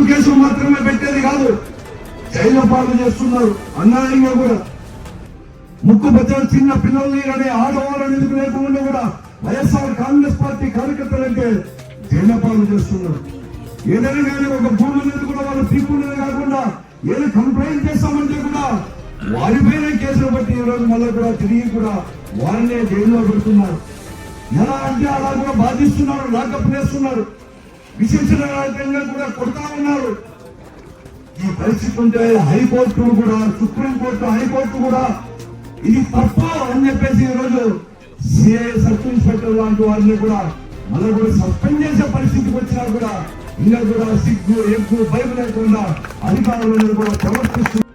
డబ్బు కేసులు మాత్రమే పెట్టేది కాదు. జైలు పాలు చేస్తున్నారు. అన్యాయంగా కూడా. ముక్కు బద్దలు చిన్న పిల్లల్ని కానీ ఆడవాళ్ళని ఎందుకు లేకుండా కూడా వైఎస్ఆర్ కాంగ్రెస్ పార్టీ కార్యకర్తలంటే జైలు పాలు చేస్తున్నారు. ఏదైనా కానీ ఒక భూమి మీద కూడా వాళ్ళు తీసుకునేది కాకుండా ఏదో కంప్లైంట్ చేస్తామంటే కూడా వారిపైన కేసులు బట్టి ఈ రోజు మళ్ళీ కూడా తిరిగి కూడా వారినే జైల్లో పెడుతున్నారు. ఎలా అంటే అలా కూడా బాధిస్తున్నారు లాకప్ చేస్తున్నారు విశేషంగా కూడా కొడతా ఉన్నారు. ఈ పరిస్థితి ఉంటే హైకోర్టు కూడా సుప్రీంకోర్టు హైకోర్టు కూడా ఇది తప్పు అని చెప్పేసి ఈరోజు సిఐ సబ్ ఇన్స్పెక్టర్ లాంటి వారిని కూడా మళ్ళీ కూడా సస్పెండ్ చేసే పరిస్థితికి వచ్చినా కూడా ఇంకా కూడా సిగ్గు ఎగ్గు భయం లేకుండా అధికారులను కూడా ప్రవర్తిస్తున్నారు